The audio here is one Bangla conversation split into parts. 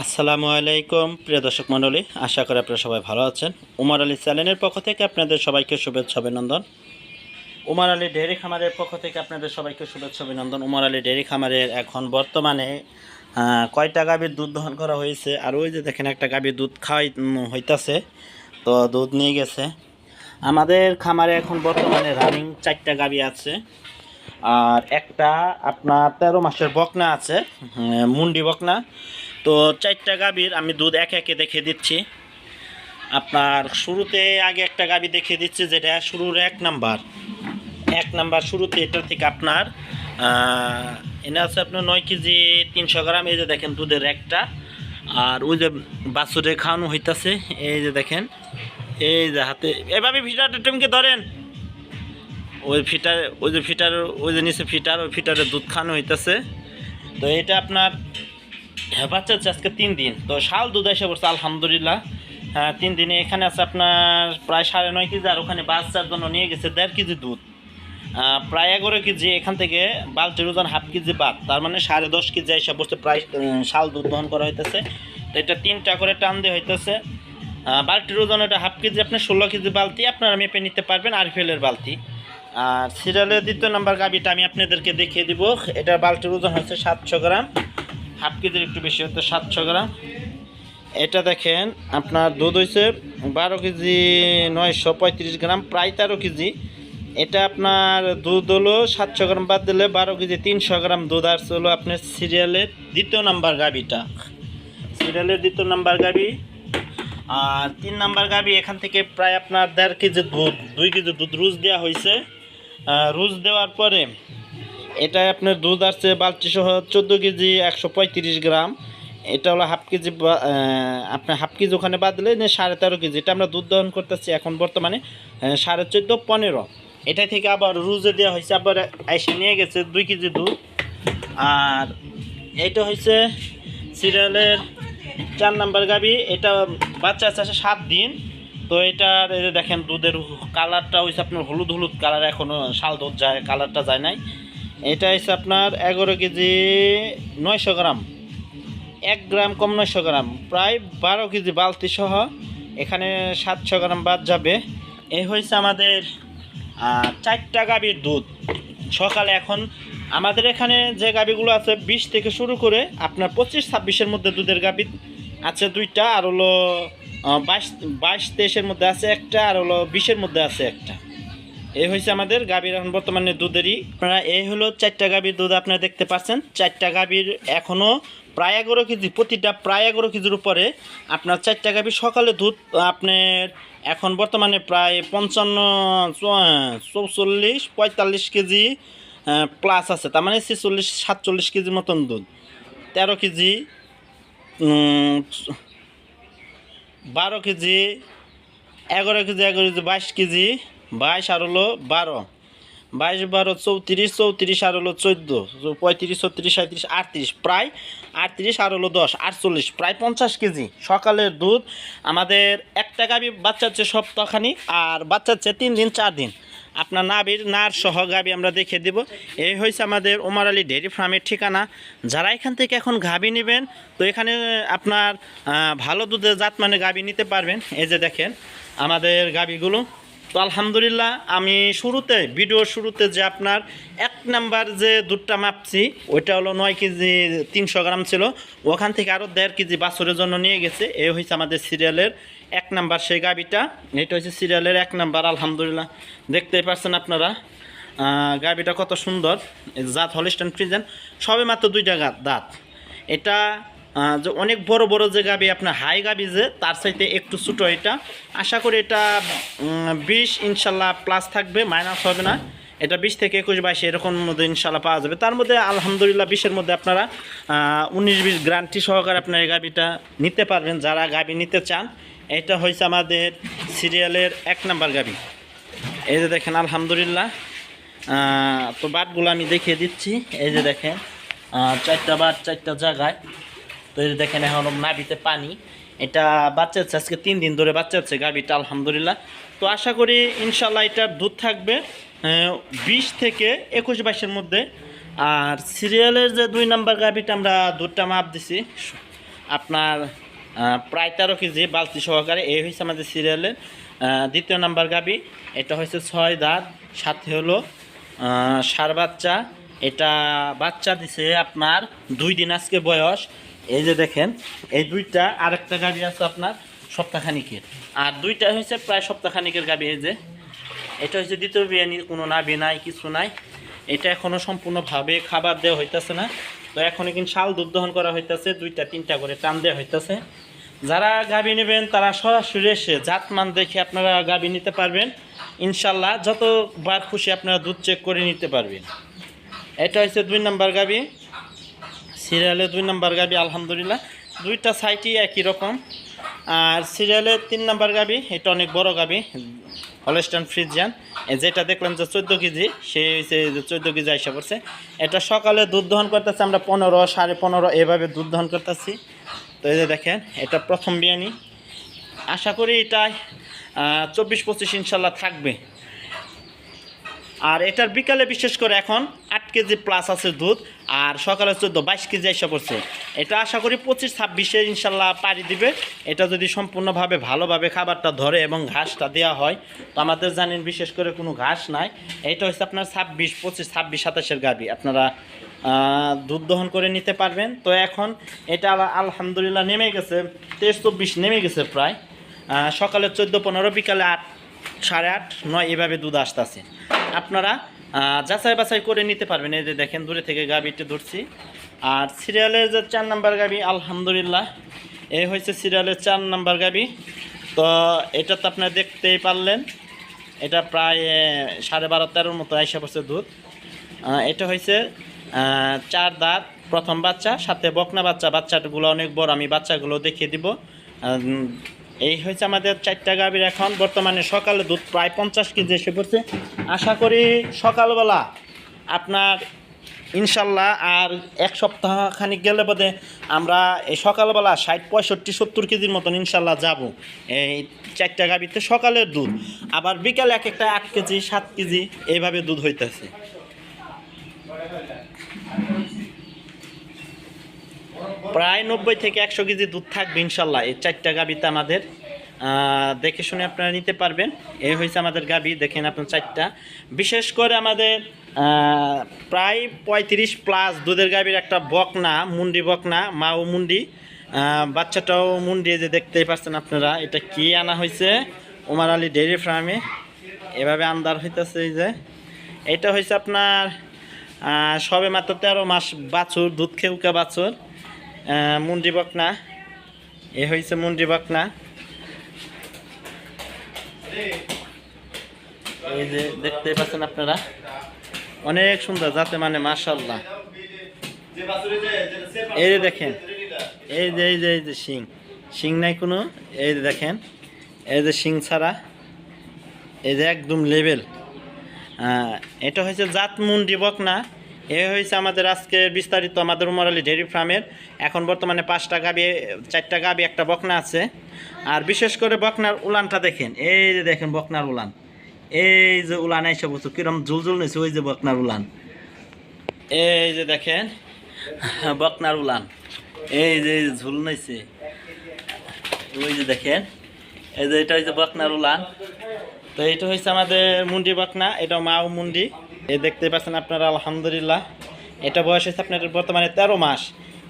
আসসালামু আলাইকুম, প্রিয় দর্শক মণ্ডলী। আশা করি আপনারা সবাই ভালো আছেন। উমার আলী চ্যানেলের পক্ষ থেকে আপনাদের সবাইকে শুভেচ্ছা, অভিনন্দন। উমার আলী ডেয়ারি খামারের পক্ষ থেকে আপনাদের সবাইকে শুভেচ্ছা, অভিনন্দন। উমার আলী ডেয়ারি খামারের এখন বর্তমানে কয়টা গাভীর দুধ দহন করা হয়েছে? আর ওই যে দেখেন, একটা গাভীর দুধ খাওয়াই হইতাছে। তো দুধ নিয়ে গেছে। আমাদের খামারে এখন বর্তমানে রানিং চারটা গাভী আছে। আর একটা আপনার তেরো মাসের বকনা আছে মুন্ডি বকনা। তো চারটা গাভীর আমি দুধ একে একে দেখে দিচ্ছি। আপনার শুরুতে আগে একটা গাভী দেখিয়ে দিচ্ছি যেটা শুরুর এক নাম্বার। এক নাম্বার শুরুতে এটা থেকে আপনার এনে আছে আপনার নয় কেজি তিনশো গ্রাম, এই যে দেখেন দুধের একটা। আর ওই যে বাছুরে খাওয়ানো হইতাছে, এই যে দেখেন, এই যে হাতে, এভাবে ফিটারটা টেমকে ধরেন। ওই ফিটার, ওই যে ফিটার, ওই যে নিচে ফিটার, ওই ফিটারে দুধ খাওয়ানো হইতাছে। তো এটা আপনার বাচ্চা হচ্ছে আজকে তিন দিন। তো শাল দুধ এসে পড়ছে, আলহামদুলিল্লাহ। হ্যাঁ তিন দিনে এখানে আছে আপনার প্রায় সাড়ে নয় কেজি, আর ওখানে বাচ্চার জন্য নিয়ে গেছে দেড় কেজি দুধ। প্রায় এগারো কেজি এখান থেকে বালতির ওজন হাফ কেজি বাদ। তার মানে সাড়ে দশ কেজি এসে পড়ছে, প্রায় শাল দুধ দহন করা হইতেছে। তো এটা তিনটা করে টান দিয়ে হইতেছে। বালতির ওজন এটা হাফ কেজি, আপনি ষোলো কেজি বালতি আপনারা মেপে নিতে পারবেন আরফেলের বালতি। আর সিরিয়ালের দ্বিতীয় নাম্বার গাবিটা আমি আপনাদেরকে দেখিয়ে দিব। এটার বালতির ওজন হচ্ছে সাতশো গ্রাম। হাফ কেজির একটু বেশি হতে সাতশো গ্রাম। এটা দেখেন, আপনার দুধ হয়েছে বারো কেজি নয়শো পঁয়ত্রিশ গ্রাম, প্রায় তেরো কেজি। এটা আপনার দুধ হলো সাতশো গ্রাম বাদ দিলে বারো কেজি তিনশো গ্রাম দুধ আসছে হলো আপনার সিরিয়ালের দ্বিতীয় নাম্বার গাবিটা সিরিয়ালের দ্বিতীয় নাম্বার গাবি আর তিন নাম্বার গাবি এখান থেকে প্রায় আপনার দেড় কেজি দুধ, দুই কেজি দুধ রুজ দেওয়া হয়েছে রুজ দেওয়ার পরে এটা আপনার দুধ আসছে বালতি সহ চোদ্দ কেজি একশো পঁয়ত্রিশ গ্রাম। এটা হলো হাফ কেজি আপনার হাফ কেজি ওখানে বাদ দিলে সাড়ে তেরো কেজি। এটা আমরা দুধ দহন করতেছি এখন বর্তমানে সাড়ে চোদ্দ পনেরো। এটা থেকে আবার রুজে দেওয়া হয়েছে, আবার এসে নিয়ে গেছে দুই কেজি দুধ। আর এটা হয়েছে সিরিয়ালের চার নাম্বার গাবি। এটা বাচ্চা আছে সাত দিন। তো এটার দেখেন দুধের কালারটা হয়েছে আপনার হলুদ হলুদ কালার এখনও শাল দুধ যায়, কালারটা যায় নাই। এটা হচ্ছে আপনার এগারো কেজি নয়শো গ্রাম। এক গ্রাম কম নয়শো গ্রাম, প্রায় বারো কেজি বালতি সহ এখানে সাতশো গ্রাম বাদ যাবে। এই হয়েছে আমাদের চারটা গাভীর দুধ। সকালে এখন আমাদের এখানে যে গাভীগুলো আছে, বিশ থেকে শুরু করে আপনার পঁচিশ, ছাব্বিশের মধ্যে দুধের গাভী আছে দুইটা, আর হলো বাইশ বাইশ, তেইশের মধ্যে আছে একটা, আর হলো বিশের মধ্যে আছে একটা। এই হয়েছে আমাদের গাভীর এখন বর্তমানে দুধেরই। আপনারা এই হলো চারটা গাভীর দুধ আপনারা দেখতে পাচ্ছেন। চারটা গাভীর এখনও প্রায় এগারো কেজি, প্রতিটা প্রায় এগারো কেজির উপরে আপনার চারটা গাভীর সকালে দুধ আপনার এখন বর্তমানে প্রায় পঞ্চান্ন, চৌচল্লিশ, পঁয়তাল্লিশ কেজি প্লাস আছে। তার মানে ছেচল্লিশ, সাতচল্লিশ কেজি মতন দুধ। তেরো কেজি বারো কেজি, এগারো কেজি এগারো কেজি, বাইশ কেজি বাইশ আর হলো বারো। বাইশ বারো চৌত্রিশ চৌত্রিশ আর হলো চোদ্দ। পঁয়ত্রিশ, ছত্রিশ সাঁত্রিশ আটত্রিশ। প্রায় আটত্রিশ আর হলো দশ, আটচল্লিশ। প্রায় পঞ্চাশ কেজি সকালের দুধ। আমাদের একটা গাবি বাচ্চা হচ্ছে সপ্তাহখানি আর বাচ্চা হচ্ছে তিন দিন, চার দিন। আপনার নাবির নার সহ গাবি আমরা দেখে দেব। এই হয়েছে আমাদের ওমার আলী ডেয়ারি ফার্মের ঠিকানা। যারা এখান থেকে এখন গাবি নেবেন, তো এখানে আপনার ভালো দুধের জাত মানে গাবি নিতে পারবেন। এই যে দেখেন, আমাদের গাবিগুলো। তো আলহামদুলিল্লাহ, আমি শুরুতে ভিডিওর শুরুতে যে আপনার এক নাম্বার যে দুধটা মাপছি, ওইটা হলো নয় কেজি তিনশো গ্রাম ছিল। ওখান থেকে আরও দেড় কেজি বাছরের জন্য নিয়ে গেছে। এই হয়েছে আমাদের সিরিয়ালের এক নাম্বার সেই গাবিটা। এটা হচ্ছে সিরিয়ালের এক নাম্বার, আলহামদুলিল্লাহ। দেখতেই পাচ্ছেন আপনারা গাবিটা কত সুন্দর। জাত হলিস্টান ফ্রিজেন সবে মাত্র দুইটা দাঁত। এটা যে অনেক বড় বড় যে গাবি আপনার হাই গাবি যে, তার চাইতে একটু ছোটো এটা। আশা করি এটা বিশ ইনশাল্লাহ প্লাস থাকবে মাইনাস হবে না। এটা বিশ থেকে একুশ, বাইশ এরকম মধ্যে ইনশাল্লাহ পাওয়া যাবে। তার মধ্যে আলহামদুলিল্লাহ বিশের মধ্যে আপনারা উনিশ, বিশ গ্রান্টি সহকারে আপনার এই গাবিটা নিতে পারবেন। যারা গাবি নিতে চান, এটা হয়েছে আমাদের সিরিয়ালের এক নাম্বার গাবি। এই যে দেখেন, আলহামদুলিল্লাহ। তো বাটগুলো আমি দেখিয়ে দিচ্ছি। এই যে দেখেন চারটা বাট, চারটা জায়গায়। তো এই দেখেন, এখন নাবিতে পানি। এটা বাচ্চা হচ্ছে, আজকে তিন দিন ধরে বাচ্চা হচ্ছে গাভিটা, আলহামদুলিল্লাহ। তো আশা করি ইনশাল্লাহ এটার দুধ থাকবে বিশ থেকে একুশ বাইশের মধ্যে। আর সিরিয়ালের যে দুই নাম্বার গাভিটা, আমরা দুধটা মাপ দিছি। আপনার প্রায় তেরো কেজি বালতি সহকারে, এই হয়েছে আমাদের সিরিয়ালের দ্বিতীয় নাম্বার গাবি এটা হচ্ছে ছয় দাঁত, সাথে হলো সার বাচ্চা। এটা বাচ্চা দিছে আপনার দুই দিন আজকে বয়স এই যে দেখেন, এই দুইটা আরেকটা গাবি আছে আপনার সপ্তাহখানিকের। আর দুইটা হয়েছে প্রায় সপ্তাহখানিকের গাবি, এই যে। এটা হচ্ছে দ্বিতীয় বিরিয়ানির কোনো নাবি নাই, কিছু নাই। এটা এখনও সম্পূর্ণভাবে খাবার দেওয়া হইতেছে না। তো এখন কিন্তু শাল দুধ দহন করা হইতেছে, দুইটা, তিনটা করে টান দেওয়া হইতেছে। যারা গাবি নেবেন, তারা সরাসরি এসে জাতমান দেখে আপনারা গাবি নিতে পারবেন। ইনশাল্লাহ যতবার খুশি আপনারা দুধ চেক করে নিতে পারবেন। এটা হচ্ছে দুই নাম্বার গাবি। সিরিয়ালে দুই নাম্বার গাবি, আলহামদুলিল্লাহ। দুইটা সাইটই একই রকম। আর সিরিয়ালের তিন নাম্বার গাবি, এটা অনেক বড় গাবি হলস্টান ফ্রিজিয়ান। যেটা দেখলাম যে চোদ্দ কেজি সে হচ্ছে চোদ্দ কেজি আইসা পড়ছে। এটা সকালে দুধ দহন করতেছে আমরা পনেরো, সাড়ে পনেরো, এভাবে দুধ দহন করতেছি। তো এই যে দেখেন, এটা প্রথম বিরিয়ানি। আশা করি এটাই চব্বিশ পঁচিশ ইনশাল্লাহ থাকবে। আর এটার বিকালে বিশেষ করে এখন কেজি প্লাস আছে দুধ, আর সকালে চোদ্দ, বাইশ কেজি এসে পড়ছে। এটা আশা করি পঁচিশ, ছাব্বিশে ইনশাল্লাহ পাড়ি দিবে। এটা যদি সম্পূর্ণভাবে ভালোভাবে খাবারটা ধরে এবং ঘাসটা দেওয়া হয়, তো আমাদের জানেন বিশেষ করে কোনো ঘাস নাই। এটা হচ্ছে আপনার ছাব্বিশ, পঁচিশ, ছাব্বিশ, সাতাশের গাবি। আপনারা দুধ দহন করে নিতে পারবেন। তো এখন এটা আলহামদুলিল্লাহ নেমে গেছে, তেইশ, চব্বিশ নেমে গেছে প্রায়। সকালে চোদ্দ, পনেরো, বিকালে আট, সাড়ে আট, নয়, এভাবে দুধ আসতেছে। আপনারা যাচাই বাছাই করে নিতে পারবেন। এই যে দেখেন, দূরে থেকে গাবিটি ধরছি। আর সিরিয়ালের যে চার নাম্বার গাবি আলহামদুলিল্লাহ এই হয়েছে সিরিয়ালের চার নাম্বার গাবি তো এটা তো আপনারা দেখতেই পারলেন, এটা প্রায় সাড়ে বারো, তেরোর মতো আইসা পড়ছে দুধ। এটা হয়েছে চার দাঁত, প্রথম বাচ্চা, সাথে বকনা বাচ্চা, বাচ্চাগুলো অনেক বড়, আমি বাচ্চাগুলো দেখিয়ে দিব। এই হয়েছে আমাদের চারটা গাভীর এখন। বর্তমানে সকালে দুধ প্রায় পঞ্চাশ কেজি এসে পড়ছে। আশা করি সকালবেলা আপনার ইনশাল্লাহ আর এক সপ্তাহ খানিক গেলে বোধে আমরা এই সকালবেলা ষাট, পঁয়ষট্টি, সত্তর কেজির মতন ইনশাল্লাহ যাব এই চারটা গাভীতে সকালের দুধ। আবার বিকালে এক একটা আট কেজি, সাত কেজি এইভাবে দুধ হইতেছে। প্রায় নব্বই থেকে একশো কেজি দুধ থাকবে ইনশাল্লাহ, এই চারটা গাবিতে আমাদের। দেখে শুনে আপনারা নিতে পারবেন। এই হয়েছে আমাদের গাবি দেখেন আপনার চারটা। বিশেষ করে আমাদের প্রায় পঁয়ত্রিশ প্লাস দুধের গাবির একটা বকনা, মুন্ডি বকনা, মা ও মুন্ডি। বাচ্চাটাও মুন্ডি যে দেখতেই পাচ্ছেন আপনারা, এটা কি আনা হয়েছে ওমার আলী ডেয়ারি ফার্মে। এভাবে আন্দার হইতেছে এই যে। এটা হয়েছে আপনার সবে মাত্র তেরো মাস বাছুর, দুধ খেউকা বাছুর। মুন্ডি বকনা। এ হয়েছে মুন্ডি বকনা। এই যে দেখতে পাচ্ছেন আপনারা? অনেক সুন্দর, যাতে মানে মাশাল্লাহ এই যে দেখেন, এই যে এই যে এই যে শিং। শিং নাই কোনো, এই যে দেখেন, এই যে শিং ছাড়া। এই যে একদম লেভেল এটা হয়েছে জাত মুন্ডি বকনা। এ হয়েছে আমাদের আজকে বিস্তারিত আমাদের উমরালি ডেয়ারি ফার্মের। এখন বর্তমানে পাঁচটা গাবি, চারটা গাবি, একটা বকনা আছে। আর বিশেষ করে বকনার উলানটা দেখেন। এই যে দেখেন বকনার উলান। এই যে উলান এসে বছর কিরম ঝুলঝুল নিয়েছে ওই যে বকনার উলান। এই যে দেখেন, বকনার উলান। এই যে ঝুল নিয়েছে ওই যে দেখেন, এই যে এটা হচ্ছে বকনার উলান। তো এটা হচ্ছে আমাদের মুন্ডি বকনা এটা মাও মুন্ডি। এই দেখতে পাচ্ছেন আপনারা, আলহামদুলিল্লাহ। এটা বয়স হচ্ছে আপনার বর্তমানে তেরো মাস।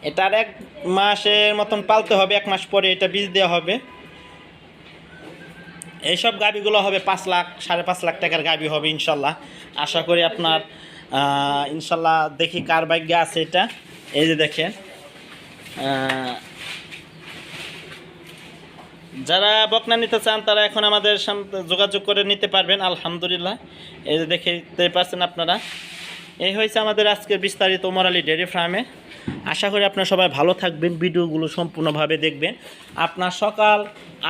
এটার এক মাসের মতন পালতে হবে, এক মাস পরে এটা বীজ দেওয়া হবে। এইসব গাবিগুলো হবে পাঁচ লাখ, সাড়ে পাঁচ লাখ টাকার গাবি হবে ইনশাল্লাহ। আশা করি আপনার ইনশাল্লাহ দেখি কার ভাগ্যে আছে এটা। এই যে দেখেন যারা বকনা নিতে চান, তারা এখন আমাদের যোগাযোগ করে নিতে পারবেন, আলহামদুলিল্লাহ। এই যে দেখতে পাচ্ছেন আপনারা। এই হয়েছে আমাদের আজকের বিস্তারিত ওমর আলী ডেয়ারি ফার্মে। আশা করি আপনারা সবাই ভালো থাকবেন, ভিডিওগুলো সম্পূর্ণভাবে দেখবেন। আপনার সকাল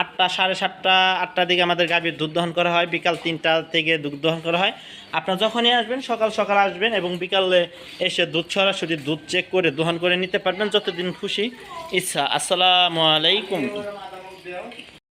আটটা, সাড়ে সাতটা, আটটার দিকে আমাদের গাভীর দুধ দহন করা হয়, বিকাল তিনটা থেকে দুধ দহন করা হয়। আপনারা যখনই আসবেন, সকাল সকাল আসবেন এবং বিকালে এসে দুধ, সরাসরি দুধ চেক করে দহন করে নিতে পারবেন, যতদিন খুশি। ইচ্ছা, আসসালামু আলাইকুম। down.